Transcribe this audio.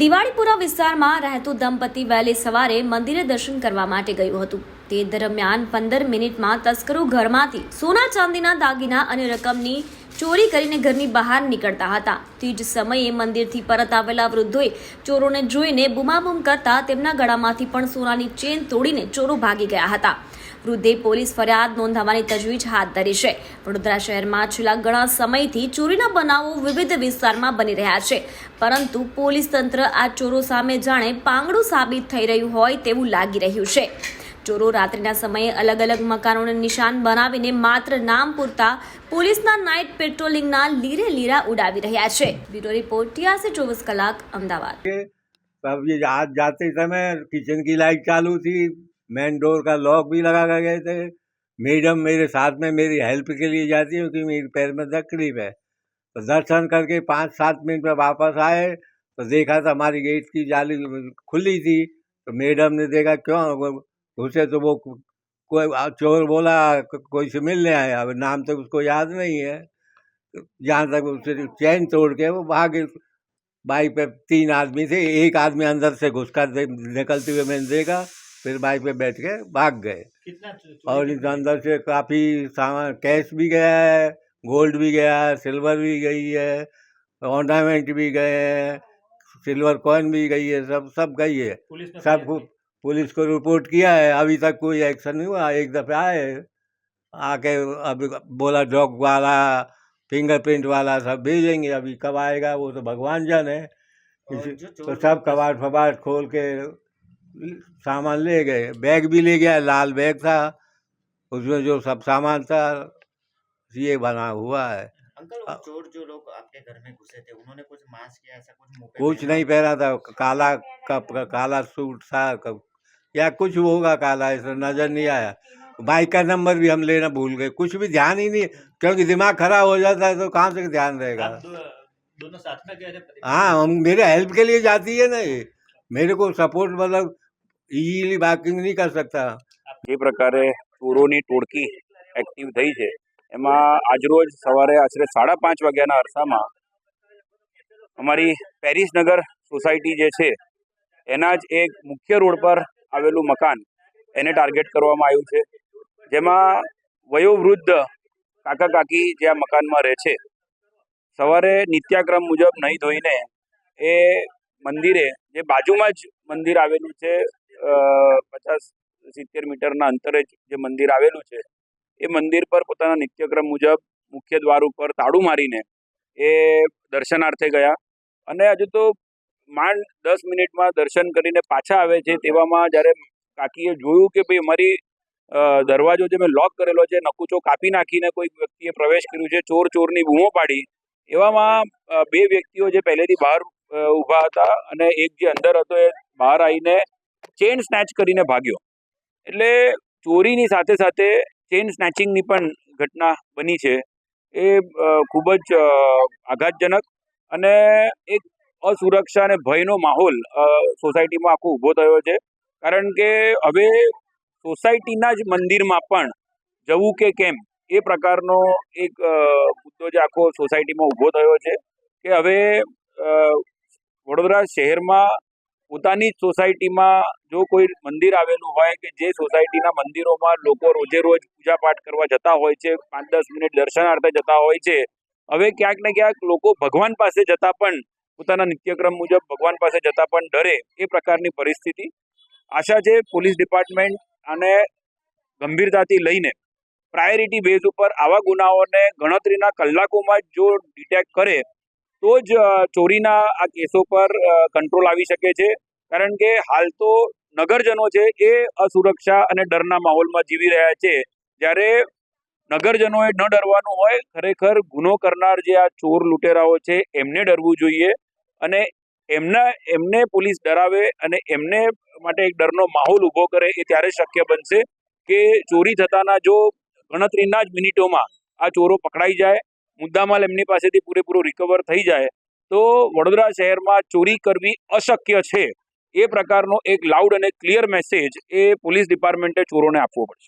દિવાળીપુરા વિસ્તારમાં રહેતું દંપતી વહેલી સવારે મંદિરે દર્શન કરવા માટે ગયું હતું. તે દરમિયાન પંદર મિનિટમાં તસ્કરો ઘરમાંથી સોના ચાંદીના દાગીના અને રકમની ચોરી કરીને ઘરની બહાર નીકળતા હતા. તે જ સમયે મંદિરથી પરત આવેલા વૃદ્ધોએ ચોરોને જોઈને બુમાબુમ કરતા તેમના ગળામાંથી પણ સોનાની ચેન તોડીને ચોરો ભાગી ગયા હતા. વૃદ્ધે પોલીસ ફરિયાદ નોંધાવવાની તજવીજ હાથ ધરી છે. વડોદરા શહેરમાં છેલ્લા ઘણા સમયથી ચોરીના બનાવો વિવિધ વિસ્તારમાં બની રહ્યા છે. પરંતુ પોલીસ તંત્ર આ ચોરો સામે જાણે પાંગડું સાબિત થઈ રહ્યું હોય તેવું લાગી રહ્યું છે. ચોરો રાત્રિના સમયે અલગ અલગ મકાનોને નિશાન બનાવીને માત્ર નામ પૂરતા પોલીસના નાઇટ પેટ્રોલિંગના લીરે લીરા ઉડાવી રહ્યા છે બ્યુરો રિપોર્ટ ટીઆરસી ચોવીસ કલાક અમદાવાદ तब ये आज जाते समय किचन की लाइट चालू थी मेन डोर का लॉक भी लगा कर गए थे मैडम मेरे साथ में मेरी हेल्प के लिए जाती है क्योंकि मेरे पैर में तकलीफ है तो दर्शन करके पाँच सात मिनट में वापस आए तो देखा तो हमारी गेट की जाली खुली थी तो मैडम ने देखा क्यों घुसे तो वो कोई चोर बोला कोई से मिलने आया। अब नाम तो उसको याद नहीं है। जहाँ तक उसे चैन तोड़ के वो भागे बाइक पे तीन आदमी थे एक आदमी अंदर से घुस कर दे- निकलते हुए मैंने देखा फिर बाइक पे बैठ के भाग गए। और इस अंदर से काफ़ी सामान कैश भी गया है गोल्ड भी गया है सिल्वर भी गई है ऑर्नामेंट भी गए हैं सिल्वर कॉइन भी गई है सब सब गई है। सब फरियाद को की? पुलिस को रिपोर्ट किया है अभी तक कोई एक्शन नहीं हुआ एक दफ़े आए आके अभी बोला डॉग वाला फिंगरप्रिंट वाला सब भेजेंगे अभी कब आएगा वो तो भगवान जाने। जो तो सब कबाड़ फबाड़ खोल के सामान ले गए बैग भी ले गया लाल बैग था उसमें जो सब सामान था ये बना हुआ है। अंकल वो चोर जो लोग आपके घर में घुसे थे उन्होंने कुछ मास्क या ऐसा कुछ कुछ नहीं पहना था काला कप काला सूट था या कुछ होगा काला ऐसा नजर नहीं आया बाइक का नंबर भी हम लेना भूल गए कुछ भी ध्यान ही नहीं क्योंकि दिमाग खराब हो जाता है तो कहाँ से ध्यान रहेगा आप दो, दोनों साथ में गए थे हाँ हम मेरे हेल्प के लिए जाती है ना ये मेरे को सपोर्ट मतलब इजीली बाइकिंग नहीं कर सकता જે પ્રકારે ચોરોની ટોળકી એક્ટિવ થઈ છે એમાં આજરોજ સવારે આશરે સાડા પાંચ વાગ્યાના અરસામાં અમારી પેરિસનગર સોસાયટી જે છે એના જ એક મુખ્ય રોડ પર આવેલું મકાન એને ટાર્ગેટ કરવામાં આવ્યું છે. જેમાં વયોવૃદ્ધ કાકા કાકી જે આ મકાનમાં રહે છે, સવારે નિત્યાક્રમ મુજબ નહીં ધોઈને એ મંદિરે, જે બાજુમાં જ મંદિર આવેલું છે પચાસ સિત્તેર મીટરના અંતરે જ મંદિર આવેલું છે, એ મંદિર પર પોતાના નિત્યક્રમ મુજબ મુખ્ય દ્વાર ઉપર તાળું મારીને એ દર્શનાર્થે ગયા. અને હજુ તો માંડ દસ મિનિટમાં દર્શન કરીને પાછા આવે છે, તેવામાં જ્યારે કાકીએ જોયું કે ભાઈ અમારી દરવાજો જે મેં લોક કરેલો છે, નકુચો કાપી નાખીને કોઈ વ્યક્તિએ પ્રવેશ કર્યું છે, ચોર ચોરની બૂમો પાડી, એવામાં બે વ્યક્તિઓ જે પહેલેથી બહાર ઊભા હતા અને એક જે અંદર હતો એ બહાર આવીને ચેન સ્નેચ કરીને ભાગ્યો. એટલે ચોરીની સાથે સાથે ચેન સ્નેચિંગની પણ ઘટના બની છે. એ ખૂબ જ આઘાતજનક અને એક અસુરક્ષા અને ભયનો માહોલ સોસાયટીમાં આખો ઊભો થયો છે. કારણ કે હવે સોસાયટીના જ મંદિરમાં પણ જવું કે કેમ, એ પ્રકારનો એક મુદ્દો જે આખો સોસાયટીમાં ઊભો થયો છે કે હવે વડોદરા શહેરમાં પોતાની જ સોસાયટીમાં જો કોઈ મંદિર આવેલું હોય કે જે સોસાયટીના મંદિરોમાં લોકો રોજે રોજ પૂજા પાઠ કરવા જતા હોય છે, પાંચ દસ મિનિટ દર્શનાર્થે જતા હોય છે, હવે ક્યાંક ને ક્યાંક લોકો ભગવાન પાસે જતા પણ પોતાના નિત્યક્રમ મુજબ ભગવાન પાસે જતા પણ ડરે એ પ્રકારની પરિસ્થિતિ. આશા છે પોલીસ ડિપાર્ટમેન્ટ આને ગંભીરતાથી લઈને પ્રાયોરિટી બેઝ ઉપર આવા ગુનાઓને ગણતરીના કલાકોમાં જ જો ડિટેક્ટ કરે, તો જ ચોરીના આ કેસો પર કંટ્રોલ આવી શકે છે. કારણ કે હાલ તો નગરજનો છે એ અસુરક્ષા અને ડરના માહોલમાં જીવી રહ્યા છે. જ્યારે નગરજનોએ ન ડરવાનું હોય, ખરેખર ગુનો કરનાર જે આ ચોર લૂંટેરાઓ છે એમને ડરવું જોઈએ. અને એમના, એમને પોલીસ ડરાવે અને એમને માટે એક ડરનો માહોલ ઊભો કરે એ ત્યારે શક્ય બનશે કે ચોરી થતાના જો ગણતરીના જ મિનિટોમાં આ ચોરો પકડાઈ જાય, મુદ્દામાલ એમની પાસેથી પૂરેપૂરો રિકવર થઈ જાય, તો વડોદરા શહેરમાં ચોરી કરવી અશક્ય છે. એ પ્રકારનો એક લાઉડ અને ક્લિયર મેસેજ એ પોલીસ ડિપાર્ટમેન્ટે ચોરોને આપવો પડશે.